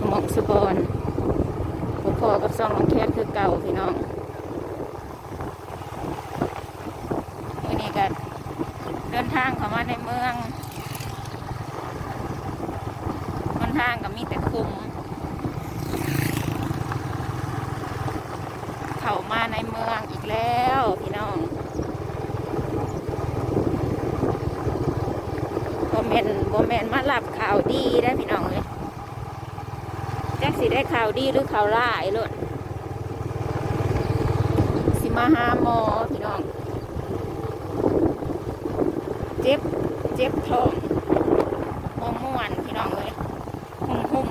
สมองสุบอนพอกับซองน้องแคทคือเก่าพี่น้องวันนี้ก็เดินทางเข้ามาในเมืองบนทางก็มีแต่คุม เข้ามาในเมืองอีกแล้วพี่น้องโบเมนโบเมนมารับข่าวดีได้พี่น้องเลย สิได้ข่าวดีหรือข่าวร้ายเลยสิมาหาหมอพี่น้อง เจ็บ เจ็บท้องบ่ม่วนพี่น้องเลยหุ่มหุ่ม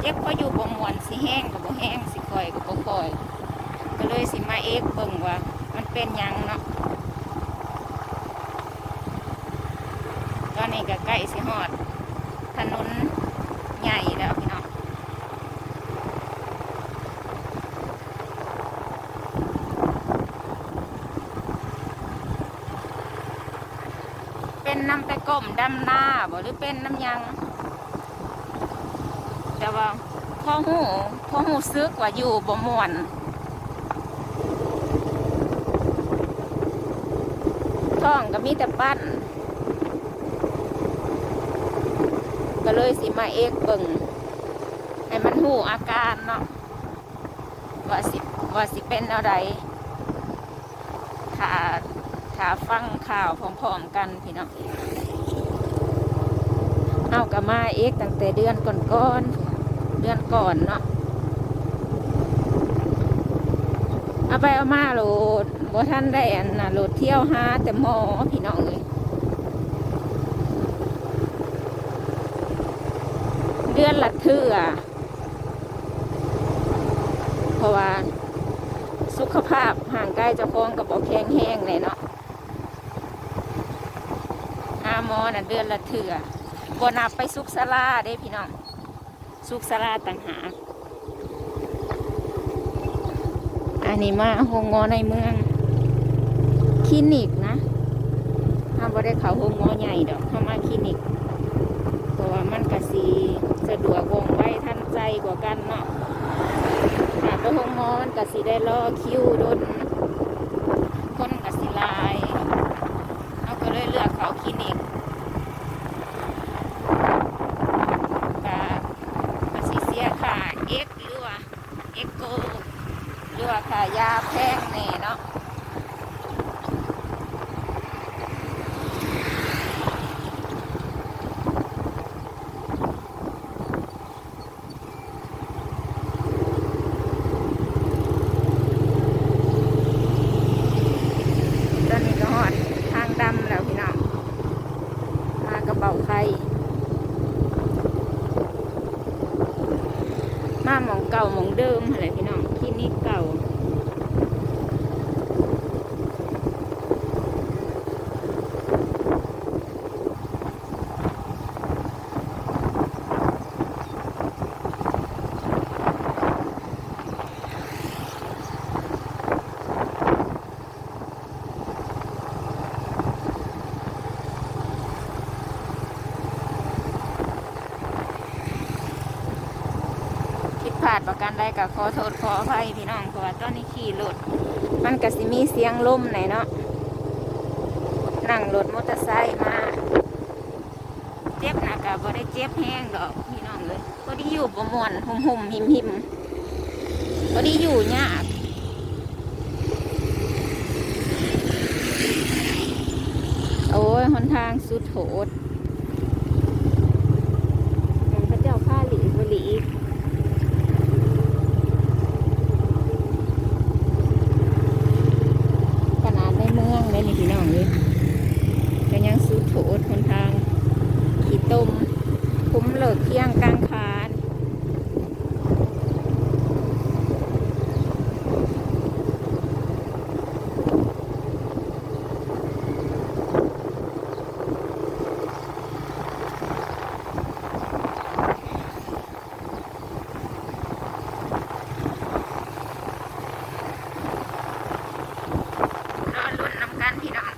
เจ็บก็อยู่บ่ม่วนสิแห้งกับบ่แห้งสิคอยกับบ่คอย ก็เลยสิมาเอ็กเบิ่งว่า มันเป็นยังเนาะตอนนี้ก็ใกล้สิฮอด ถนนใหญ่แล้วพี่น้องเป็นน้ำตะ ก้มดำหน้าบ่หรือเป็นน้ำยัง แต่ว่าพ่อหูพ่อหูซึกว่าอยู่บ่ม่วนท้องก็มีแต่ปั้นก็เลยสิมาเอกเบิ่งให้มันหูอาการเนาะว่าสิว่าสิเป็นอะไรถ้าถ้าฟังข่าวพร้อมๆกันพี่น้อง เอากับมาเอกตั้งแต่เดือนก่อนๆเดือนก่อนเนาะเอาไปเอามาโหลดบ่ท่านได้อันน่ะโหลดเที่ยวหาแต่หมอพี่น้องเลยเดือนละเทื่อเพราะว่าสุขภาพห่างไกลเจะคองกับบอกแข็งแห้งเลยเนาะอาหมอน่ะเดือนละเทื่อ บนับไปสุกสลาได้พี่น้องสุกสลาต่างหากอันนี้มาโรงหมอในเมืองคลินิกนะถ้าบ่ได้เขาโรงหมอใหญ่ดอกเข้ามาคลินิกเพราะว่ามันกะสีสะดวกวงไว้ทันใจกว่ากันเนาะหาไปห้องอมันกสีได้รอคิวโดนคนกะสีลายเราก็เลยเลือกเขาคลินิกะกสีเสียค่าเอ็กหรือว่าเอ็กโกหรือว่าค่ายาแพงแน่เนาะ ตอนนี้ก็หอดทางดำแล้วพี่น้องมากระเป๋าไข่มาหมองเก่าหมองเดิมอะไรพี่น้องคลินิกเก่า ผิดพลาดประ การใดก็ขอโทษขออภัยพี่น้องเพราะว่าตอนนี้ขี่รถมันก็สิมีเสียงลมไหนอยเนาะนั่งรถมอเตอร์ไซค์มาเจ็บหนะกะบ่ได้เจ็บแห้งดอกพี่น้องเลยบ่ได้อยู่ประมวนหุ่มหุ่มหิมหิมบ่ได้อยู่ยากโอ้ยหนทางสุดโหดพระเจ้าข้าหลีบหลี ขนาดในเมืองเลยนี่พี่น้องเลยก็ยังสู้โถดคนทาง ขี่ต้มคุ้มเลิกเที่ยงกลางคานรอลุ้นน้ำกันพี่น้อง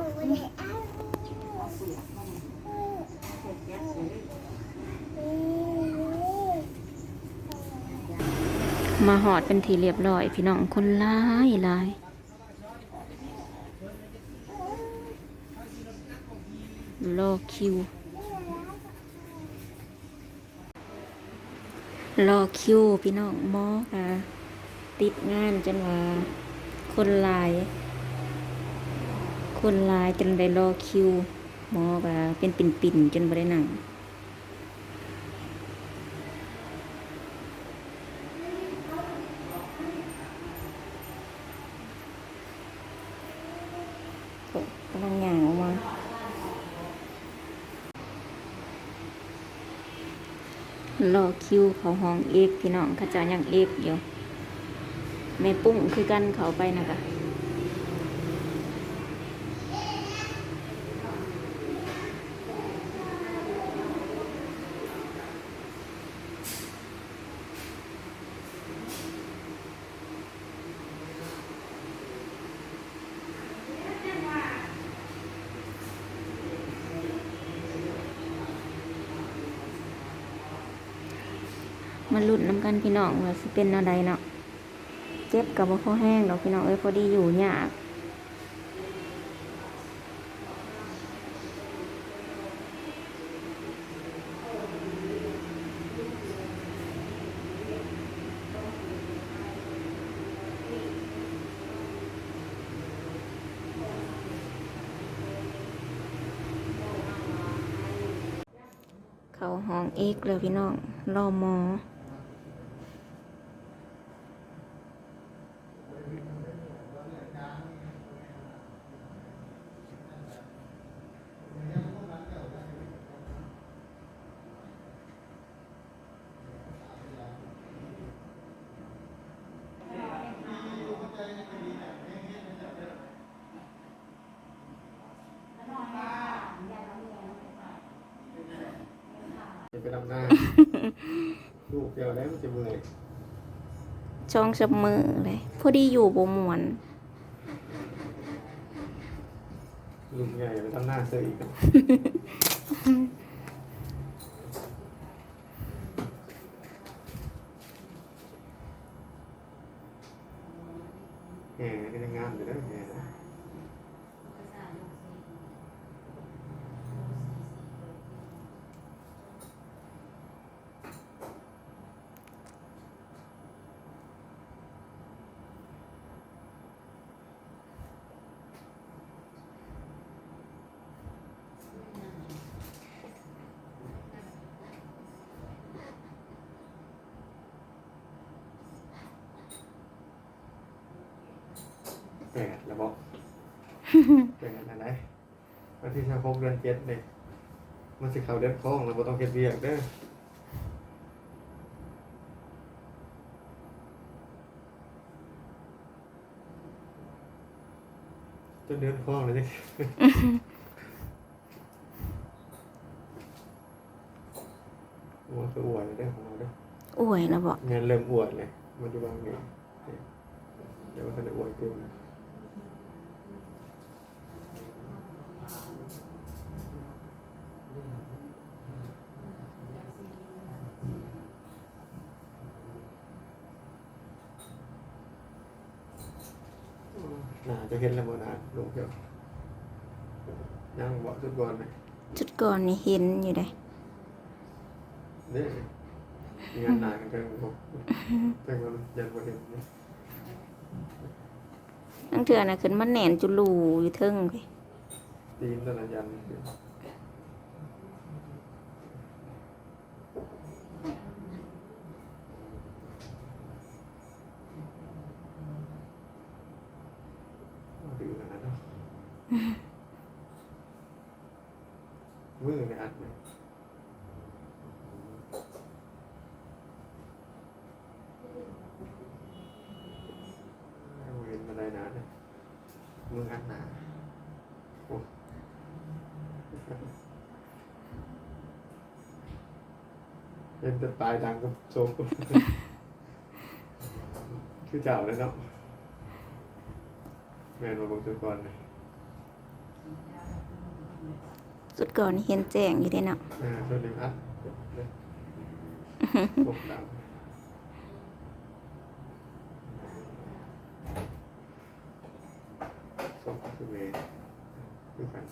over the apple. มาหอดเป็นทีเรียบร้อย พี่น้องคนร้ายลายรอคิว รอคิว พี่น้องหมอค่ะ ติดงานจนว่า คนลาย คนลายจนได้รอคิว หมอก็เป็นปิ่นๆจนบ่ได้นั่ง กำลังย่างออกมา รอ คิวเขาห้องเอกพี่น้องเขาเจะยังเอกอยู่แม่ปุ้งคือกันเขาไปนะคะ มาลุ้นน้ำกันพี่น้องว่าสิเป็นอะไรเนาะเจ็บกับว่าพอแห้งดอกพี่น้องเอ้ยพอดีอยู่ยากเขาห้องเอกเลยพี่น้องรอหมอ ไปดำหน้า ลูกเดียวแล้วมันจะเมื่อยช่องสับมือเลยพอดีอยู่บ่มวน ลุงใหญ่ไปดำหน้าเสื้ออีกแล้วแหมก็ยังงามอยู่นะแหมนะ แปดแล้วบอกแปดอะไรวันที่สิบหกเดือนเจ็ดเลยมันสิเขาเดือนคล้องเราบ่ต้องเก็บเบียกเด้อจนเดือนคล้องเลยสิโอ้คืออวดเลยเด้อของเราเด้ออวยแล้วบอกงานเริ่มอวดเลยมันจะวางเนี่ยเดี๋ยวมันจะอวดกูน่าจะ เห็นแล้วบ่นะลุงเกี่ยวยังบอกจุดก่อนไหมจุดก่อนนี่เห็นอยู่เลยเนี่ยงานหนากันจังบอกจังมันยันบ่เห็นเนี่ยตั้งเถื่อนะขึ้นมาแหนนจุลูอยู่เทิงไปตีนตะนันยันดื้อนะเนาะ มือในอัดไหมเห็นมาได้นานเลยมืออัดหนาเห็นแต่ตายดังกับโซมก็คือเจ้าเลยเนาะแมนมาบอกจุดก่อนเลย สุดก่อนเห็นแจ้งอยู่เด้นาะอ่าตัวหนึ่งอัดพวาสอเวทคือกัน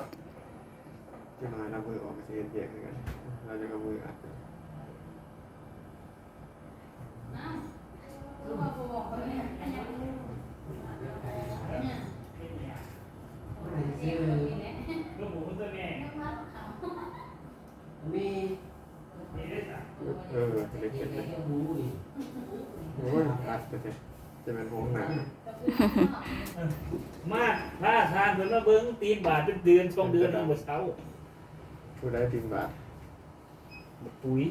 จะมาเรามือออกมาเสียนเสียงกัน เราจะเอามืออัด งตีนบาทเป็นเดือนสองเดือนแล้วบ่เช้าำผู้ได้ติมบาทบ่ปุ๋ย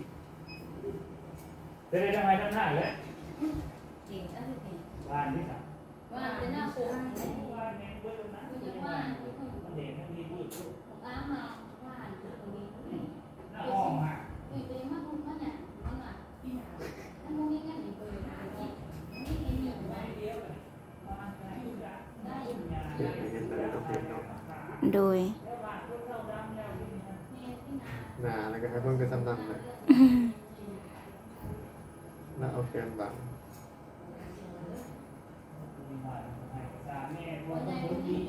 ได้ได้ทำไมทั้งหน้าเลยบ้านนี่ครับบ้านแม่งเบิ่งนะมันเด็กมันมีพูดหน้าห้องอะเห็นเห็นอะไรต้องเห็นเนาะ โดยหนาแล้วก็ให้เพิ่งไปซ้ำๆเลยแล้วเอาแกนบังแม่พวกคนนี้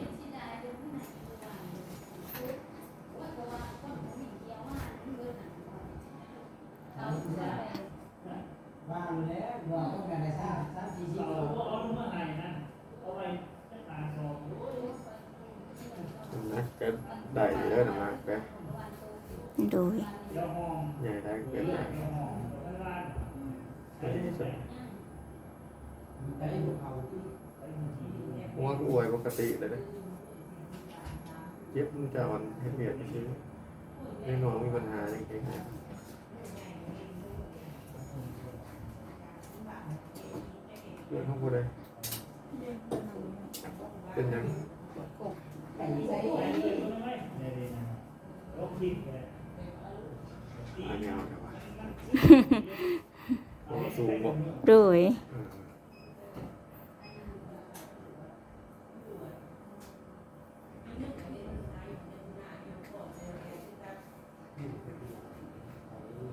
ว่างแล้วว่าต้องการได้ทราบทราบสี่สิบ เอา กว่า เอาลูกมาให้นะเอาไว้จัดการสอบ นะก็ได้เยอะนะมากแปะ โดย เดี๋ยวห้อง ใหญ่ได้เกิน เดี๋ ได้ ยวห้องเวลา ใช่ใช่ แต่ได้บุกเขาที่ หัว ก็อวยปกติเลยนะเย็บมันจะอ่อนเห็ดเบียดไปชิ้นไม่นอนมีปัญหาจริงๆนะเรื่องของผู้ใดเป็นยังอันไม่ได้เลยนะลบทิ้งเลยอันยาวแต่ว่าหัวสูงบ่โดย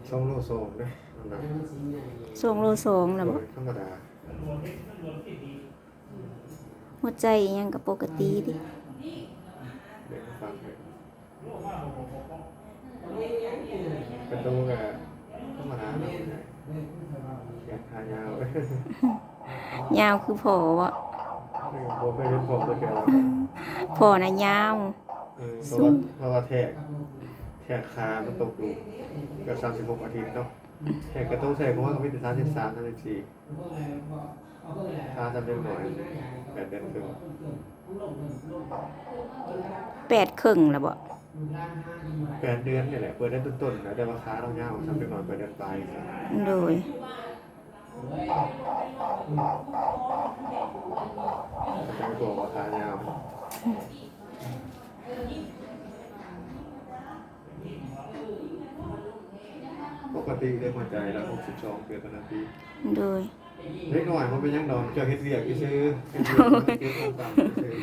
ช่องโลโซมด้วยนั่นนะมันสีใหญ่ส่งโลสองแล้วบ่โดยธรรมดาตำรวจเฮ็ดตำรวจที่ดีหัวใจยังกับปกติดิเด็กฟังเลยรู้ว่าผมผมผมเลี้ยงเนี่ยกระตูกะธรรมดาเลี้เนาะยงเลี้ยงคุณเขาอยากทายาวยาวคือพอวะโบเคยเห็นผมเลยแกแล้วพอนะยาว เออเพราะว่าเพราะว่าแทก แทกคามันตกอยู่ก็สามสิบหกอาทิตย์เนาะแทกกระตู้ใส่เพราะว่าก็มีแต่สามสิบสามสามสิบสี่คาจำเรื่องหน่อยแปดเดือนครึ่งแปดครึ่งแล้วบ่แปดเดือนเนี่ยแหละเปิดได้ต้นๆนะแต่ว่าค้าเราเงาทำไปหน่อยเปิดเดือนปลายโดยจะไม่บอกว่าค้าเงา ปกติได้หัวใจแล้ว62เกิดตอนนั้นพี่โดยเล็กหน่อยมันเป็นยังดอกเจอเฮ็ดเวียกซื่อเฮ็ดเวียกเก็ซื้อ